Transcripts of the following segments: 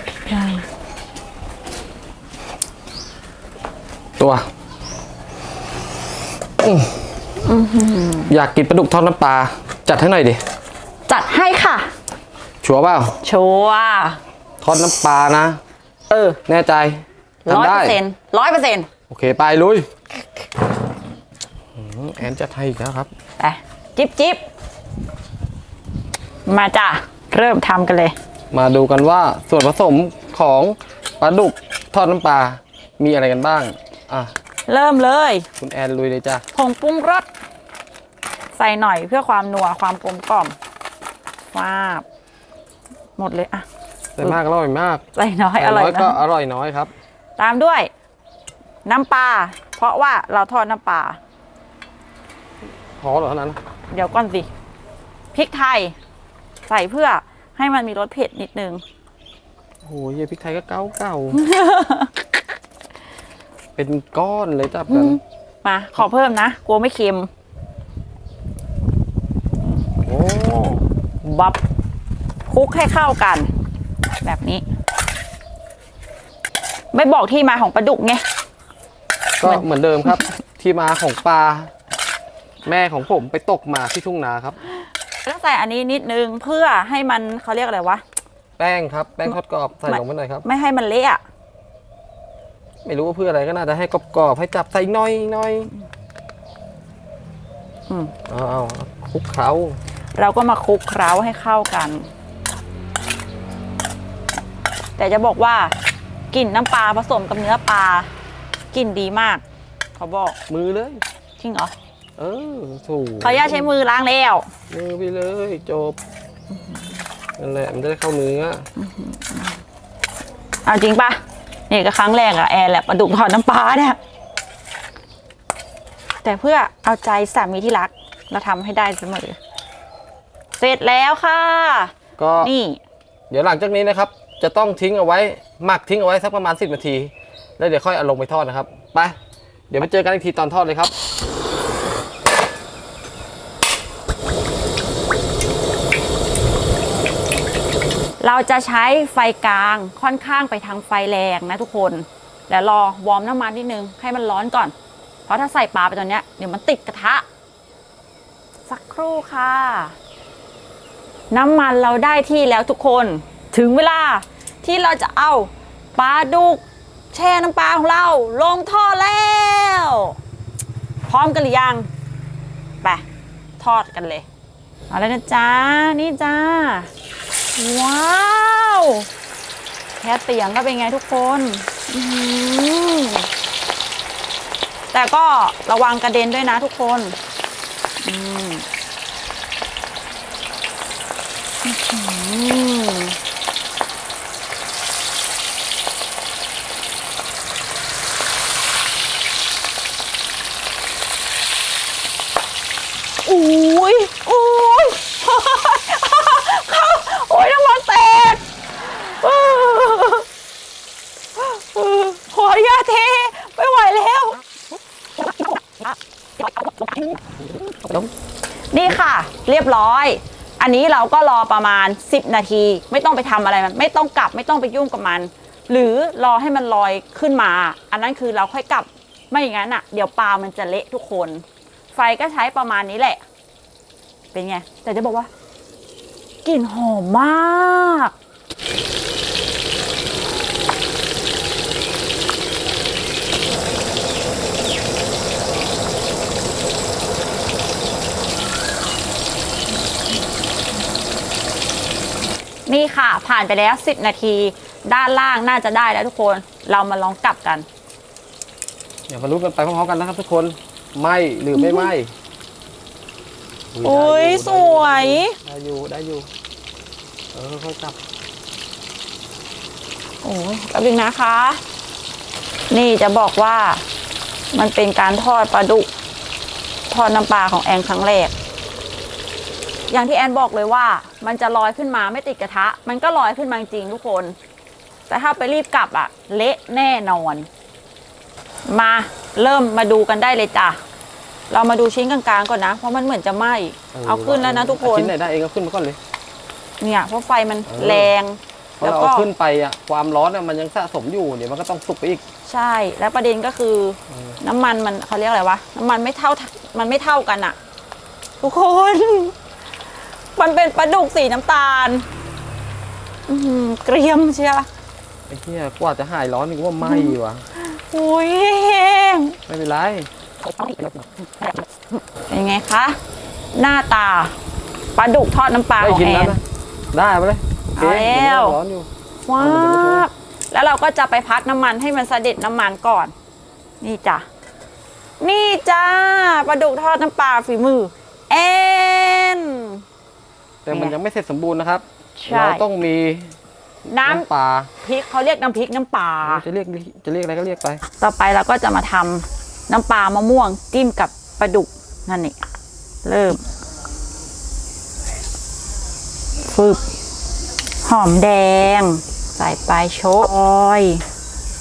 ดทุกอย่างตัวอืมอยากกินปลาดุกทอดน้ำปลาจัดให้หน่อยดิ จัดให้ค่ะ ชัวร์เปล่าชัวร์ทอดน้ำปลานะ เออแน่ใจร้อยทำเปอได้ร์เซ็นต์ร้อยเปอร์เซ็นต์โอเค ไปลุยอืมแอนจัดให้อีกแล้วครับ ไป จิบจิบมาจ้ะ เริ่มทำกันเลย มาดูกันว่าส่วนผสมของปลาดุกทอดน้ำปลา มีอะไรกันบ้าง อะ เริ่มเลยคุณแอนลุยเลยจ้ะผงปรุงรสใส่หน่อยเพื่อความนัวความกลมกล่อมฟาบ หมดเลยอะใส่มากอร่อยมากใส่น้อยใส่อร่อยก็นะอร่อยน้อยครับ ตามด้วย น้ำปลาเพราะว่าเราทอดน้ำปลาพอเหรอเท่านั้น เดี๋ยวก่อนสิพริกไทย ใส่เพื่อ ให้มันมีรสเผ็ดนิดนึงโอ้โหเหี้ยพริกไทยก็เก่าเก่าเป็นก้อนเลยจับกันมาขอเพิ่มนะกลัวไม่เค็มโอ้บับคลุกให้เข้ากัน แบบนี้ ไม่บอกที่มาของปลาดุกไงก็เหมือนเดิมครับ ที่มาของปลาแม่ของผมไปตกมาที่ทุ่งนาครับ ต้องใส่อันนี้นิดนึงเพื่อให้มันเขาเรียกอะไรวะ แป้งครับแป้งทอดกรอบใส่ลงไปหน่อยครับ ไม่ให้มันเละอะไม่รู้ว่าเพื่ออะไรก็น่าจะให้กรอบๆให้จับใส่หน้อยหน้อยอืมเอาเอาคลุกเคล้าเราก็มาคลุกเคล้าให้เข้ากัน แต่จะบอกว่ากลิ่นน้ำปลาผสมกับเนื้อปลากลิ่นดีมาก เขาบอก มือเลย จริงเหรอ เออถูกเขาย่าตใช้มือล้างแล้วมือไปเลยจบนั่นแหละมันจะได้เข้าเนื้อเอาจริงปะนี่ก็ครั้งแรกอะแอร์แหละปลาดุกทอดน้ำปลาเนี่ย แต่เพื่อเอาใจสามีที่รัก เราทำให้ได้เสมอ เสร็จแล้วค่ะ ก็นี่ เดี๋ยวหลังจากนี้นะครับ จะต้องทิ้งเอาไว้หมักทิ้งเอาไว้สักประมาณ 10 นาที แล้วเดี๋ยวค่อยเอาลงไปทอดนะครับ ไป เดี๋ยวมาเจอกันอีกทีตอนทอดเลยครับ เราจะใช้ไฟกลางค่อนข้างไปทางไฟแรงนะทุกคนเดี๋ยวรอวอร์มน้ำมันนิดนึงให้มันร้อนก่อน เพราะถ้าใส่ปลาไปตอนนี้เดี๋ยวมันติดกระทะ สักครู่ค่ะ น้ำมันเราได้ที่แล้วทุกคนถึงเวลาที่เราจะเอาปลาดุกแช่น้ำปลาของเราลงทอดแล้ว พร้อมกันหรือยังไปทอดกันเลย เอาแล้วนะจ๊ะนี่จ้า ว้าวแค่เตียงก็เป็นไงทุกคนแต่ก็ระวังกระเด็นด้วยนะทุกคนอืมอื้อหืออุ้ยอุ้ย โอ้ยน้ำมันแตกเออเออขออนุญาตเท ไม่ไหวแล้ว นี่ค่ะ เรียบร้อย อันนี้เราก็รอประมาณ 10 นาที ไม่ต้องไปทำอะไรมัน ไม่ต้องกลับไม่ต้องไปยุ่งกับมัน หรือรอให้มันลอยขึ้นมา อันนั้นคือเราค่อยกลับไม่อย่างนั้นอะ เดี๋ยวปลามันจะเละทุกคน ไฟก็ใช้ประมาณนี้แหละ เป็นไง แต่จะบอกว่ากลิ่นหอมมาก นี่ค่ะ ผ่านไปแล้ว 10 นาที ด้านล่างน่าจะได้แล้วทุกคน เรามาลองกลับกัน เดี๋ยวมาลุ้นกันไปพร้อมๆกันนะครับทุกคนไหมหรือไม่ไหมโอ้ยสวย ได้อยู่ได้อยู่เออค่อยๆกลับโอ้ยแป๊บนึงนะคะ นี่จะบอกว่ามันเป็นการทอดปลาดุกทอดน้ำปลาของแอนครั้งแรก อย่างที่แอนบอกเลยว่า มันจะลอยขึ้นมาไม่ติดกระทะ มันก็ลอยขึ้นมาจริงๆทุกคน แต่ถ้าไปรีบกลับอะเละแน่นอน มาเริ่มมาดูกันได้เลยจ้ะ เรามาดูชิ้นกลางๆก่อนนะ เพราะมันเหมือนจะไหม้เอาขึ้นแล้วนะทุกคน ชิ้นไหนได้เองก็ขึ้นมาก่อนเลย เนี่ยเพราะไฟมันเออแรงเพราะแล้วเราก็เอาขึ้นไปอะความร้อนอะมันยังสะสมอยู่เดี๋ยวมันก็ต้องสุกไปอีก ใช่แล้วประเด็นก็คืออมน้ำมันมันเขาเรียกอะไรวะ น้ำมันไม่เท่ามันไม่เท่ากันอะทุกคน มันเป็นปลาดุกสีน้ำตาล อือหือเกรียมเชียวไอ้เหี้ยกว่าจะหายร้อนนี่ก็ว่าไหม้ว่ะอุ้ยแห้งไม่เป็นไรเป็นไงคะ หน้าตาปลาดุกทอดน้ำปลาได้ของชิมแอแล้วน นะได้ไปเลยโอเคเอาแล้วเดี๋ยมันร้อนอยู่ ว้าเอาเดี๋ยวมาโชว์บแล้วเราก็จะไปพักน้ำมันให้มันเสด็จน้ำมันก่อน นี่จ้ะ นี่จ้าปลาดุกทอดน้ำปลาฝีมือ แอนแต่มันยังไม่เสร็จสมบูรณ์นะครับ ใช่ เราต้องมีน้น้ำปลาำพริกเขาเรียกน้ำพริกน้ำปลาจะเรียกจะเรียกอะไรก็เรียกไป ต่อไปเราก็จะมาทำน้ำปลามะม่วงจิ้มกับปลาดุกนั่นนี่เริ่มฟึบหอมแดง ใส่ไปโชะออย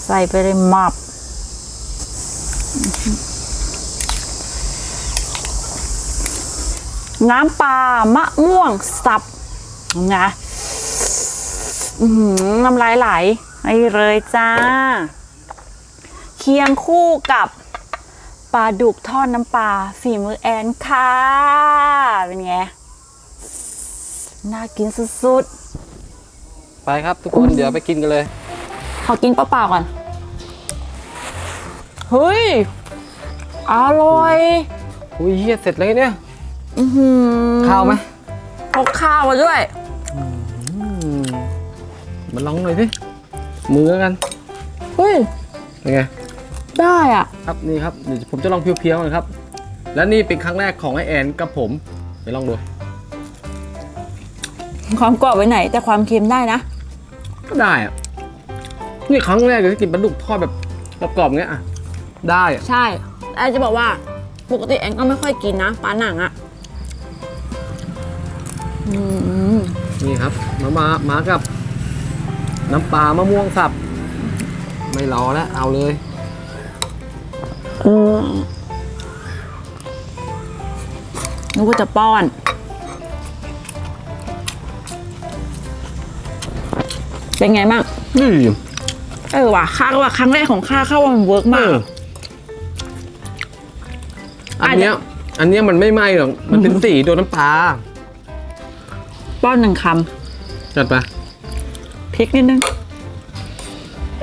ใส่ไปเลยหมับ น้ำปลามะม่วงสับนะอื้อหือน้ำลายไหลไปเลยจ้า เคียงคู่กับปลาดุกทอดน้ำปลาฝีมือแอนค่ะ เป็นไง น่ากินสุดไปครับทุกคนเดี๋ยวไปกินกันเลยๆขอกินเปล่าๆก่อน เฮ้ย อร่อย อุ้ยเฮียเสร็จแล้วเนี่ยอื้อหือ ข้าวไหมพกข้าวมาด้วยอืมมาลองหน่อยสิมือแล้วกันเฮ้ยเป็นไงได้อะ ครับนี่ครับเดี๋ยวผมจะลองเพียวๆหน่อยครับ และนี่เป็นครั้งแรกของไอแอนกับผมเดี๋ยวลองดูความกรอบไว้ไหน แต่ความเค็มได้นะ ก็ได้อะนี่ครั้งแรกเลยที่กินปลาดุกทอดแบบกรอบๆอย่างเงี้ยอะได้อะใช่แอนจะบอกว่าปกติแอนก็ไม่ค่อยกินนะปลาหนังอะ อืมนี่ครับมามามากับ น้ำปลามะม่วงสับ ไม่รอแล้วเอาเลยเออนึกว่าจะป้อน เป็นไงบ้าง นี่เออว่ะข้าก็ว่าครั้งแรกของข้าเข้าว่ามันเวิร์กเอมากออันเนี้ย อันเนี้ยมันไม่ไหม้หรอก มันเป็นสีโดนน้ำปลา ป้อนหนึ่งคจัดไปำพริกนิดนึง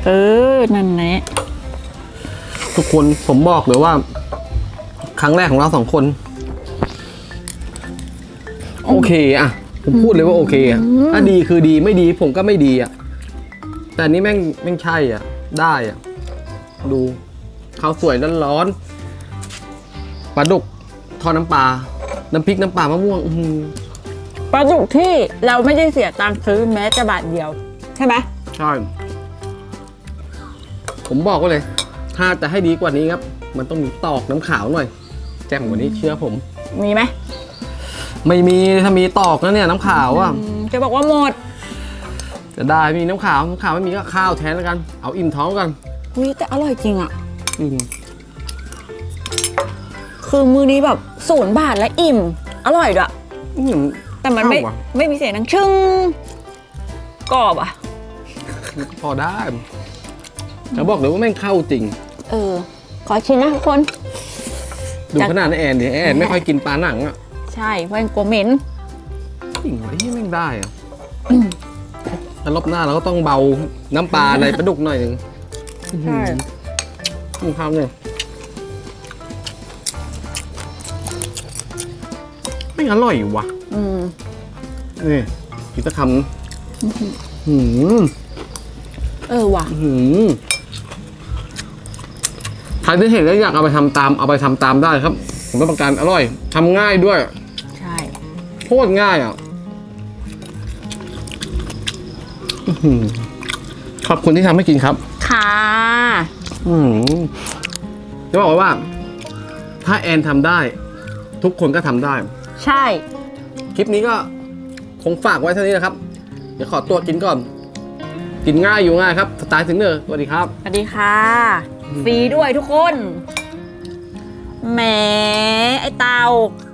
เออ นั่นแหละทุกคนผมบอกเลยว่า ครั้งแรกของเราสองคน โอเคอะผมพูดเลยว่าโอเคอะถ้าดีคือดีไม่ดีผมก็ไม่ดีอะแต่อันนี้แม่งแม่งใช่อะได้อะดูข้าวสวยร้อนๆปลาดุกทอดน้ำปลาน้ำพริกน้ำปลามะม่วงอื้อหือ ปลาดุกที่เราไม่ได้เสียตังค์ซื้อแม้แต่บาทเดียว ใช่ไหมใช่ ผมบอกไว้เลย ถ้าจะให้ดีกว่านี้ครับ มันต้องมีตอกน้ำขาวหน่อย แจ่มกว่านี้เชื่อผม มีไหมไม่มีถ้ามีตอกนะเนี่ยน้ำขาวอะอืมจะบอกว่าหมดจะได้มีน้ำขาวน้ำขาวไม่มีก็ข้าวแทนแล้วกัน เอาอิ่มท้องกันอุ้ยแต่อร่อยจริงอะ อืมคือมือนี้แบบศูนย์บาทและอิ่ม อร่อยด้วย อืม แต่มันไม่เข้าว่ะ ไม่มีเสียงดังชึ้งกรอบอะพอได้จะบอกเลยว่าแม่งเข้าจริง เออ ขอชิมนะทุกคน ดูจาก ขนาดในแอนดิแอนไม่ค่อยกินปลาหนังอะใช่เพราะเป็นกลัวเหม็น จริงเหรอที่แม่งได้อะแล้วรอบหน้าเราก็ต้องเบาน้ำปลาในปลาดุกหน่อยหนึ่งใช่อืมครับเนี่ยไม่งอร่อยว่ะ อืมนี่กินตะคำหืมเออว่ะหืมใครที่เห็นแล้วอยากเอาไปทำตามเอาไปทำตามได้ครับ ผมรับประกันอร่อยทำง่ายด้วย ใช่โคตรง่ายอะอื้อหือขอบคุณที่ทำให้กินครับ ค่ะอืมจะบอกว่า ถ้าแอนทำได้ ทุกคนก็ทำได้ ใช่ คลิปนี้ก็คงฝากไว้เท่านี้นะครับ เดี๋ยวขอตัวกินก่อน กินง่ายอยู่ง่ายครับ สไตล์ถึงเนอร์สวัสดีครับ สวัสดีค่ะ ฟรีด้วยทุกคน แหม ไอเตา